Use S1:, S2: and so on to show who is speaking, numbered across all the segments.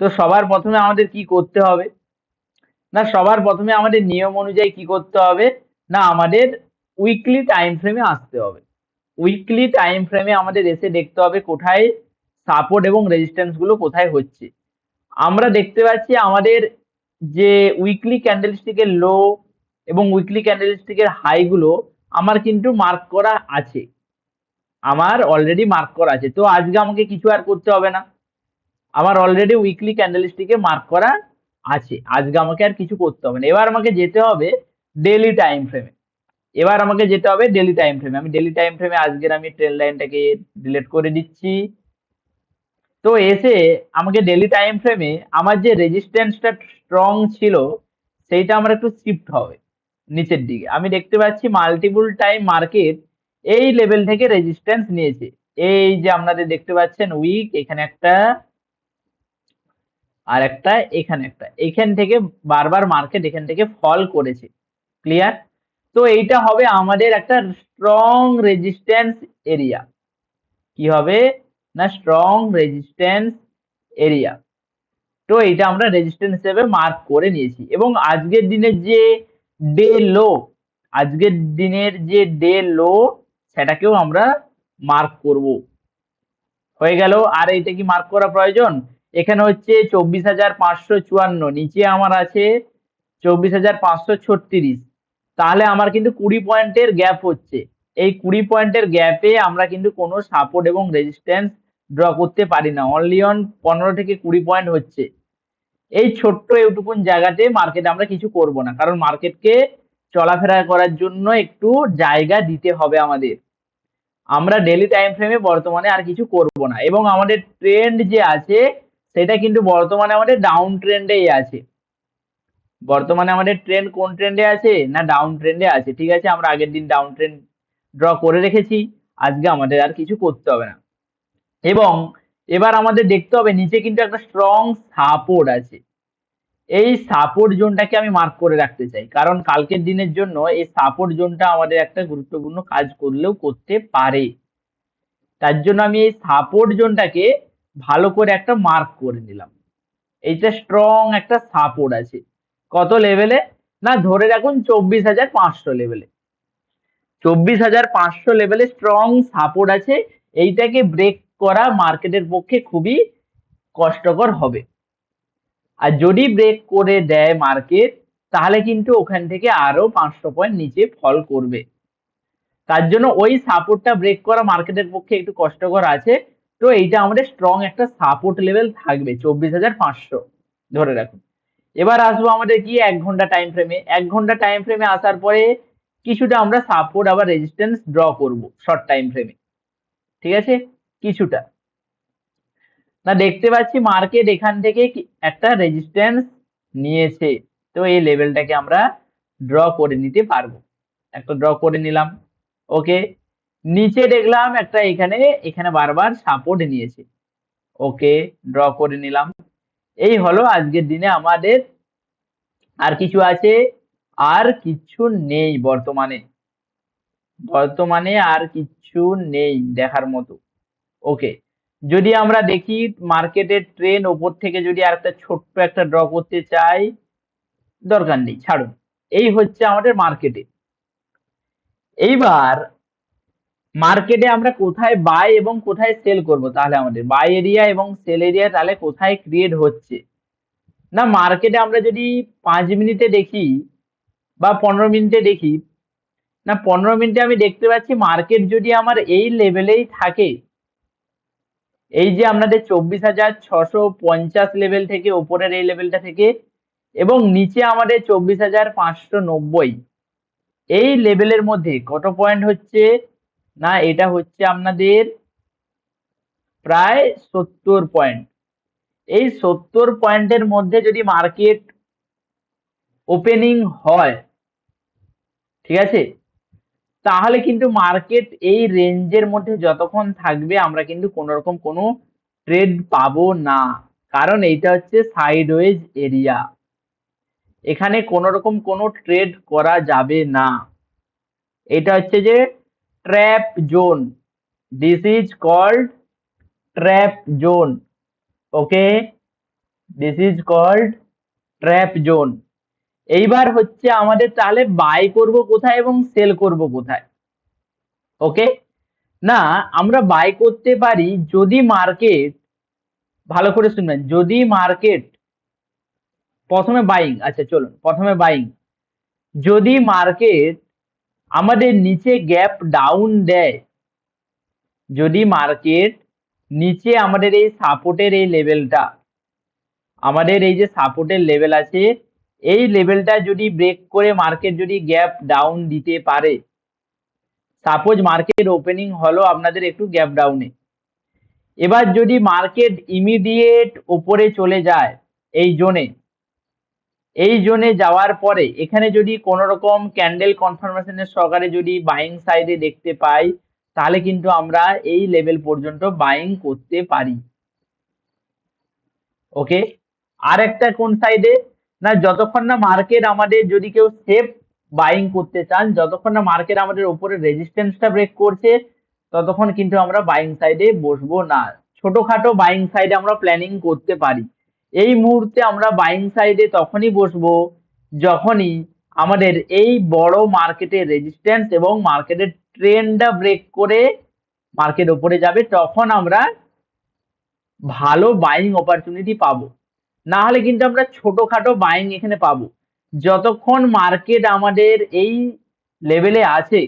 S1: তো সবার প্রথমে আমাদের কি করতে হবে? না, সবার প্রথমে আমাদের নিয়ম অনুযায়ী কি করতে হবে? না, আমাদের উইকলি টাইম ফ্রেমে আসতে হবে। উইকলি টাইম ফ্রেমে আমাদের এসে দেখতে হবে কোথায় সাপোর্ট এবং রেজিস্ট্যান্সগুলো কোথায় হচ্ছে। আমরা দেখতে পাচ্ছি আমাদের যে উইকলি ক্যান্ডেলস্টিকের লো এবং উইকলি ক্যান্ডেলস্টিকের হাই গুলো আমার কিন্তু মার্ক করা আছে। আমার অলরেডি মার্ক করা আছে। তো আজকে আমাকে কিছু আর করতে হবে না। আমার অলরেডি উইকলি ক্যান্ডেলস্টিকে মার্ক করা আছে। আজকে আমাকে আর কিছু করতে হবে না। এবার আমাকে যেতে হবে ডেলি টাইম ফ্রেমে এবার আমাকে যেতে হবে ডেলি টাইম ফ্রেমে আমি ডেলি টাইম ফ্রেমে আজকের আমি ট্রেন লাইনটাকে ডিলিট করে দিচ্ছি। তো এসে আমাকে ডেলি টাইম ফ্রেমে আমার যে রেজিস্ট্যান্সটা স্ট্রং ছিল, সেইটা আমার একটু শিফট হবে নিচের দিকে। আমি দেখতে পাচ্ছি মাল্টিপুল টাইম মার্কেট এই লেভেল থেকে রেজিস্ট্যান্স নিয়েছে। এই যে আপনাদের দেখতে পাচ্ছেন উইক এখানে একটা আর একটা এখানে একটা। এখান থেকে বারবার মার্কেট এখান থেকে ফল করেছে। ক্লিয়ার তো এইটা হবে আমাদের একটা স্ট্রং রেজিস্ট্যান্স এরিয়া কি হবে? না স্ট্রং রেজিস্ট্যান্স এরিয়া তো এটা আমরা রেজিস্ট্যান্স হিসেবে মার্ক করে নিয়েছি। এবং আজকের দিনের যে ডে লো আজকের দিনের যে ডে লো সেটাকেও আমরা মার্ক করব। হয়ে গেল। আর এইটা কি মার্ক করা প্রয়োজন? এখানে হচ্ছে চব্বিশ হাজার পাঁচশো চুয়ান্ন, নিচে আমার আছে চব্বিশ হাজার পাঁচশো ছত্রিশ। তাহলে আমার কিন্তু কুড়ি পয়েন্টের গ্যাপ হচ্ছে। এই কুড়ি পয়েন্টের গ্যাপে আমরা কিন্তু কোনো সাপোর্ট এবং রেজিস্ট্যান্স ড্র করতে পারি না। অনলি অন পনেরো থেকে কুড়ি পয়েন্ট হচ্ছে। এই ছোট্ট এইটুকুন জায়গাতে মার্কেট আমরা কিছু করব না, কারণ মার্কেটকে চলাফেরা করার জন্য একটু জায়গা দিতে হবে আমাদের। আমরা ডেলি টাইম ফ্রেমে বর্তমানে আর কিছু করব না। এবং আমাদের ট্রেন্ড যে আছে সেটা কিন্তু বর্তমানে আমাদের ডাউন ট্রেন্ডেই আছে। বর্তমানে আমাদের ট্রেন্ড কোন ট্রেন্ডে আছে না ডাউন ট্রেন্ডে আছে? ঠিক আছে, আমরা আগের দিন ডাউন ট্রেন্ড ড্র করে রেখেছি, আজকে আমাদের আর কিছু করতে হবে না। এবং এবার আমাদের দেখতে হবে নিচে কিন্তু একটা স্ট্রং সাপোর্ট আছে। এই সাপোর্ট জোনটাকে আমি মার্ক করে রাখতে চাই, কারণ কালকের দিনের জন্য এই সাপোর্ট জোনটা আমাদের একটা গুরুত্বপূর্ণ কাজ করলেও করতে পারে। তার জন্য আমি এই সাপোর্ট জোনটাকে ভালো করে একটা মার্ক করে নিলাম। এইটা স্ট্রং একটা সাপোর্ট আছে। কত লেভেলে না, ধরে রাখুন চব্বিশ হাজার পাঁচশো লেভেলে চব্বিশ হাজার পাঁচশো লেভেলে স্ট্রং সাপোর্ট আছে। এইটাকে ব্রেক করা মার্কেটের পক্ষে খুবই কষ্টকর হবে। আর যদি ব্রেক করে দেয় মার্কেট তাহলে কিন্তু ওখান থেকে আরও পাঁচশো পয়েন্ট নিচে ফল করবে। তার জন্য ওই সাপোর্টটা ব্রেক করা মার্কেটের পক্ষে একটু কষ্টকর আছে। তো এইটা আমাদের স্ট্রং একটা সাপোর্ট লেভেল থাকবে, চব্বিশ হাজার পাঁচশো। ধরে রাখুন। এবার আসব আমাদের কি, এক ঘণ্টা টাইম ফ্রেমে এক ঘণ্টা টাইম ফ্রেমে আসার পরে কিছুটা আমরা সাপোর্ট আবার রেজিস্ট্যান্স ড্র করব শর্ট টাইম ফ্রেমে ঠিক আছে? কিছুটা। না, দেখতে পাচ্ছি মার্কেট এখান থেকে একটা রেজিস্ট্যান্স নিয়েছে। তো এই লেভেলটাকে আমরা ড্র করে নিতে পারব। একটা ড্র করে নিলাম। ওকে নিচে দেখলাম একটা এখানে এখানে বারবার সাপোর্ট নিয়েছে। ওকে ড্র করে নিলাম। এই হলো আজকের দিনে আমাদের আর কিছু আছে, আর কিছু নেই বর্তমানে। বর্তমানে আর কিছু নেই দেখার মতো। ওকে যদি আমরা দেখি মার্কেটের ট্রেন ওপর থেকে যদি আর একটা ছোট্ট একটা ড্র করতে চাই, দরকার নেই, ছাড়ুন। এই হচ্ছে আমাদের মার্কেটে এইবার মার্কেটে আমরা কোথায় বাই এবং কোথায় সেল করব তাহলে আমাদের? বাই এরিয়া এবং সেল এরিয়া তাহলে কোথায় ক্রিয়েট হচ্ছে? না মার্কেটে আমরা যদি পাঁচ মিনিটে দেখি বা পনেরো মিনিটে দেখি, না, পনেরো মিনিটে আমি দেখতে পাচ্ছি মার্কেট যদি আমার এই লেভেলেই থাকে, এই যে আপনাদের চব্বিশ হাজার ছশো পঞ্চাশ লেভেল থেকে, ওপরের এই লেভেলটা থেকে, এবং নিচে আমাদের চব্বিশ হাজার পাঁচশো নব্বই, এই লেভেলের মধ্যে কত পয়েন্ট হচ্ছে? না, এটা হচ্ছে আপনাদের প্রায় সত্তর পয়েন্ট এই সত্তর পয়েন্টের মধ্যে যদি মার্কেট ওপেনিং হয়, ঠিক আছে? তাহলে কিন্তু মার্কেট এই রেঞ্জের মধ্যে যতক্ষণ থাকবে আমরা কিন্তু কোনো রকম কোনো ট্রেড পাবো না। কারণ এইটা হচ্ছে সাইডওয়েজ এরিয়া এখানে কোনো রকম কোনো ট্রেড করা যাবে না। এটা হচ্ছে যে trap zone this is called trap zone okay this is called trap zone এইবার হচ্ছে আমাদের তাহলে বাই করব কোথায় এবং সেল করব কোথায়? ওকে না, আমরা বাই করতে পারি যদি মার্কেট ভালো করে শুনবেন, যদি মার্কেট প্রথমে বাইং আচ্ছা চলুন, প্রথমে বাইং যদি মার্কেট আমাদের নিচে গ্যাপ ডাউন দেয়। যদি মার্কেট নিচে আমাদের এই সাপোর্টের এই লেভেলটা আমাদের এই যে সাপোর্টের লেভেল আছে, এই লেভেলটা যদি ব্রেক করে মার্কেট যদি গ্যাপ ডাউন দিতে পারে সাপোজ মার্কেট ওপেনিং হলো আপনাদের একটু গ্যাপ ডাউনে এবার যদি মার্কেট ইমিডিয়েট ওপরে চলে যায় এই জোনে এই জোনে যাওয়ার পরে এখানে যদি কোনো রকম ক্যান্ডেল কনফার্মেশনের সহকারে যদি বাইং সাইডে দেখতে পাই, তাহলে কিন্তু আমরা এই লেভেল পর্যন্ত বাইং করতে পারি। ওকে আর একটা কোন সাইডে না, যতক্ষণ না মার্কেট আমাদের যদি কেউ সেফ বাইং করতে চান, যতক্ষণ না মার্কেট আমাদের উপরে রেজিস্ট্যান্সটা ব্রেক করছে, ততক্ষণ কিন্তু আমরা বাইং সাইডে বসবো না। ছোটখাটো বাইং সাইডে আমরা প্ল্যানিং করতে পারি। এই মুহূর্তে আমরা বাইং সাইডে তখনই বসবো যখনই আমাদের এই বড় মার্কেটের রেজিস্ট্যান্স এবং মার্কেটের ট্রেন্ডটা ব্রেক করে মার্কেট ওপরে যাবে, তখন আমরা ভালো বাইং অপরচুনিটি পাবো। না হলে কিন্তু আমরা ছোটখাটো বাইং এখানে পাবো। যতক্ষণ মার্কেট আমাদের এই লেভেলে আছে,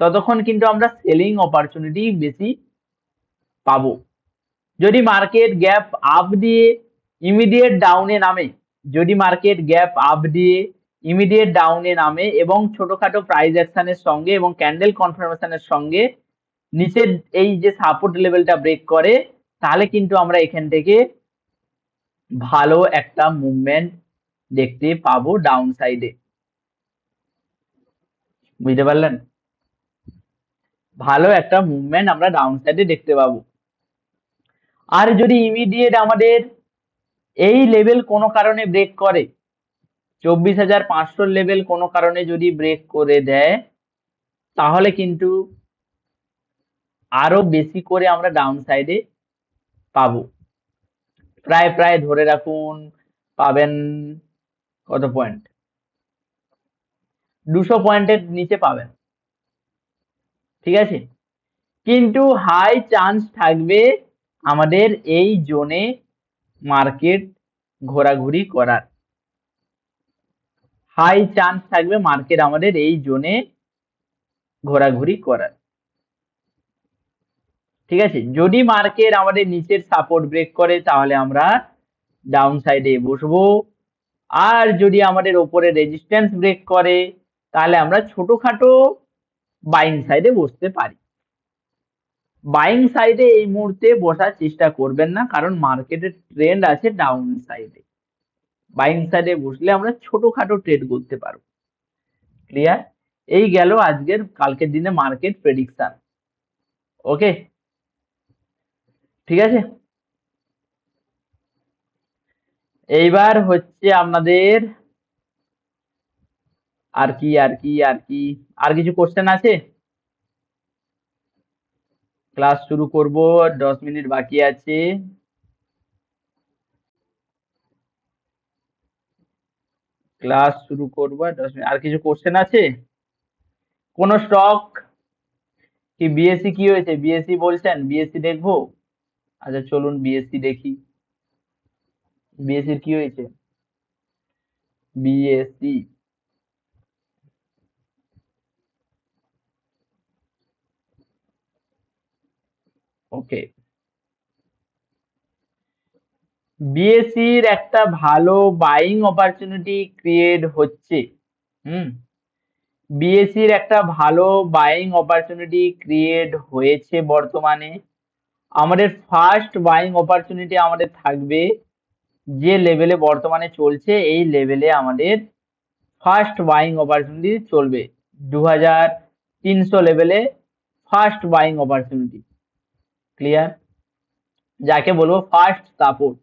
S1: ততক্ষণ কিন্তু আমরা সেলিং অপরচুনিটি বেশি পাবো। যদি মার্কেট গ্যাপ আপ দিয়ে ইমিডিয়েট ডাউনে নামে, যদি মার্কেট গ্যাপ আপ দিয়ে ইমিডিয়েট ডাউনে নামে এবং ছোটখাটো প্রাইস অ্যাকশনের সঙ্গে এবং ক্যান্ডেল কনফার্মেশনের সঙ্গে নিচের এই যে সাপোর্ট লেভেলটা ব্রেক করে, তাহলে কিন্তু আমরা এখান থেকে ভালো একটা মুভমেন্ট দেখতে পাবো ডাউন সাইডে বুঝতে পারলেন? ভালো একটা মুভমেন্ট আমরা ডাউন সাইডে দেখতে পাবো। আর যদি ইমিডিয়েট আমাদের এই লেভেল কোনো কারণে ব্রেক করে, চব্বিশ হাজার পাঁচশোর লেভেল কোনো কারণে যদি ব্রেক করে দেয়, তাহলে কিন্তু আরও বেশি করে আমরা ডাউন সাইডে পাবো। প্রায় প্রায় ধরে রাখুন, পাবেন কত পয়েন্ট দুশো পয়েন্টের নিচে পাবেন। ঠিক আছে? কিন্তু হাই চান্স থাকবে আমাদের এই জোনে মার্কেট ঘোরাঘুরি করার। হাই চান্স থাকবে মার্কেট আমাদের এই জোনে ঘোরাঘুরি করার। ঠিক আছে? যদি মার্কেট আমাদের নিচের সাপোর্ট ব্রেক করে, তাহলে আমরা ডাউন সাইডে বসবো। আর যদি আমাদের ওপরে রেজিস্ট্যান্স ব্রেক করে, তাহলে আমরা ছোটখাটো বাইং সাইডে বসতে পারি। বাইং সাইডে এই মুহূর্তে বসার চেষ্টা করবেন না, কারণ মার্কেটের ট্রেন্ড আছে ডাউন সাইডে বাইং সাইডে বসলে আমরা ছোটখাটো ট্রেড করতে পারব। ক্লিয়ার এই গেল আজকের, কালকের দিনে মার্কেট প্রেডিকশন ওকে ঠিক আছে? এইবার হচ্ছে আপনাদের আর কি আর কি আর কি, আর কিছু কোশ্চেন আছে? ক্লাস শুরু করব, দশ মিনিট বাকি আছে। ক্লাস শুরু করব দশ মিনিট, আর কিছু কোশ্চেন আছে? কোন স্টক কি বিএসসি কি হয়েছে? বিএসসি বলছেন? বিএসসি দেখব? আচ্ছা চলুন বিএসসি দেখি। বিএসসির কি হয়েছে? বিএসসি ওকে বিএসসির একটা ভালো বাইং অপরচুনিটি ক্রিয়েট হচ্ছে। হুম? বিএসসির একটা ভালো বাইং অপরচুনিটি ক্রিয়েট হয়েছে বর্তমানে। আমাদের ফার্স্ট বাইং অপরচুনিটি আমাদের থাকবে যে লেভেলে বর্তমানে চলছে, এই লেভেলে আমাদের ফার্স্ট বাইং অপরচুনিটি চলবে। দু হাজার তিনশো লেভেলে ফার্স্ট বাইং অপরচুনিটি ক্লিয়ার যাকে বলব ফার্স্ট সাপোর্ট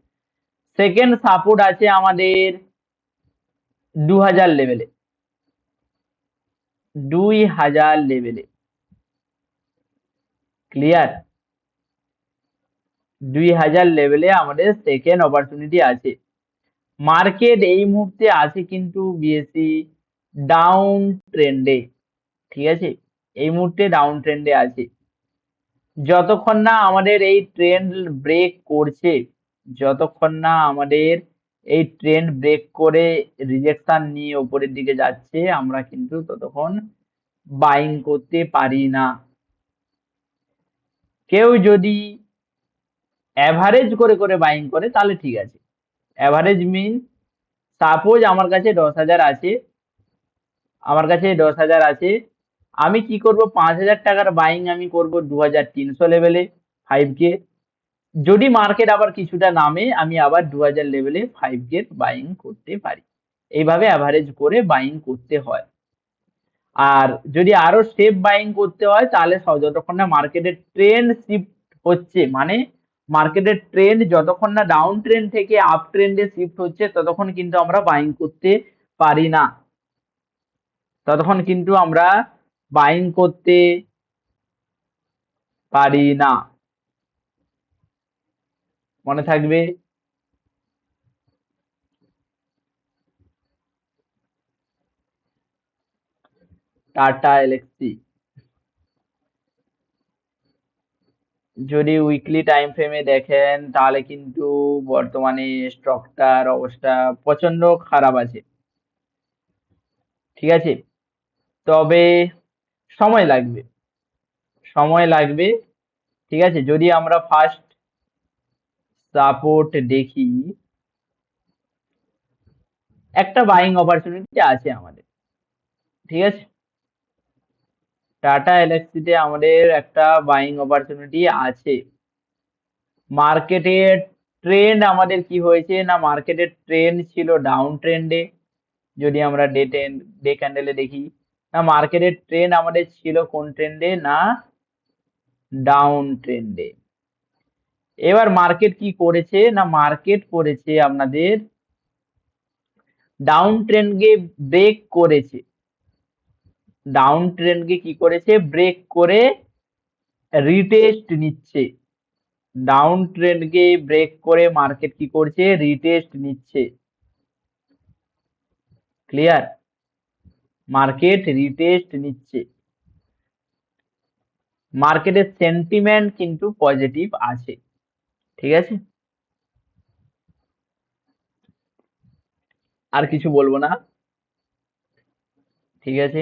S1: সেকেন্ড সাপোর্ট আছে আমাদের দু হাজার লেভেলে দুই হাজার লেভেলে ক্লিয়ার দুই হাজার লেভেলে আমাদের সেকেন্ড অপরচুনিটি আছে। মার্কেট এই মুহূর্তে আছে কিন্তু বিএসসি ডাউন ট্রেন্ডে ঠিক আছে? এই মুহূর্তে ডাউন ট্রেন্ডে আছে। যতক্ষণ না আমাদের এই ট্রেন্ড ব্রেক করছে, যতক্ষণ না আমাদের এই ট্রেন্ড ব্রেক করে রিজেকশন নিয়ে ওপরের দিকে যাচ্ছে, আমরা কিন্তু ততক্ষণ বাইং করতে পারি না। কেউ যদি অ্যাভারেজ করে করে বাইং করে, তাহলে ঠিক আছে। অ্যাভারেজ মিন সাপোজ আমার কাছে দশ হাজার আছে, আমার কাছে দশ হাজার আছে আমি কি করব? পাঁচ হাজার টাকার বাইং আমি করব দু হাজার তিনশো লেভেলে ফাইভ কে যদি মার্কেট আবার কিছুটা নামে, আমি আবার দু হাজার লেভেলে ফাইভ কে বাইং করতে পারি। এইভাবে অ্যাভারেজ করে বাইং করতে হয়। আর যদি আরও স্টেপ বাইং করতে হয়, তাহলে যতক্ষণ না মার্কেটের ট্রেন্ড শিফট হচ্ছে মানে মার্কেটের ট্রেন্ড যতক্ষণ না ডাউন ট্রেন্ড থেকে আপ ট্রেন্ডে শিফট হচ্ছে, ততক্ষণ কিন্তু আমরা বাইং করতে পারি না। ততক্ষণ কিন্তু আমরা বাইং করতে পারি না। মনে থাকবে? টাটা এলএক্সি যদি উইকলি টাইম ফ্রেমে দেখেন, তাহলে কিন্তু বর্তমানে স্টকটার অবস্থা প্রচণ্ড খারাপ আছে। ঠিক আছে? তবে সময় লাগবে। সময় লাগবে, ঠিক আছে? যদি আমরা ফার্স্ট সাপোর্ট দেখি, একটা বাইং অপরচুনিটি আছে আমাদের, ঠিক আছে? টাটা এলএক্সিতে আমাদের একটা বাইং অপরচুনিটি আছে। মার্কেটের ট্রেন্ড আমাদের কি হয়েছে না মার্কেটের ট্রেন্ড ছিল ডাউন ট্রেন্ডে যদি আমরা ডে টেন ডে ক্যান্ডেলে দেখি না, মার্কেটের ট্রেন্ড আমাদের ছিল কোন ট্রেন্ডে না ডাউন ট্রেন্ডে এবার মার্কেট কি করেছে? না মার্কেট করেছে আপনাদের ডাউন ট্রেন্ডকে ব্রেক করেছে। ডাউন ট্রেন্ডকে কি করেছে? ব্রেক করে রিটেস্ট নিচ্ছে। ডাউন ট্রেন্ডকে ব্রেক করে মার্কেট কি করছে? রিটেস্ট নিচ্ছে। ক্লিয়ার মার্কেট রিটেস্ট নিচ্ছে। মার্কেটের সেন্টিমেন্ট কিন্তু পজিটিভ আছে। ঠিক আছে? আর কিছু বলব না? ঠিক আছে?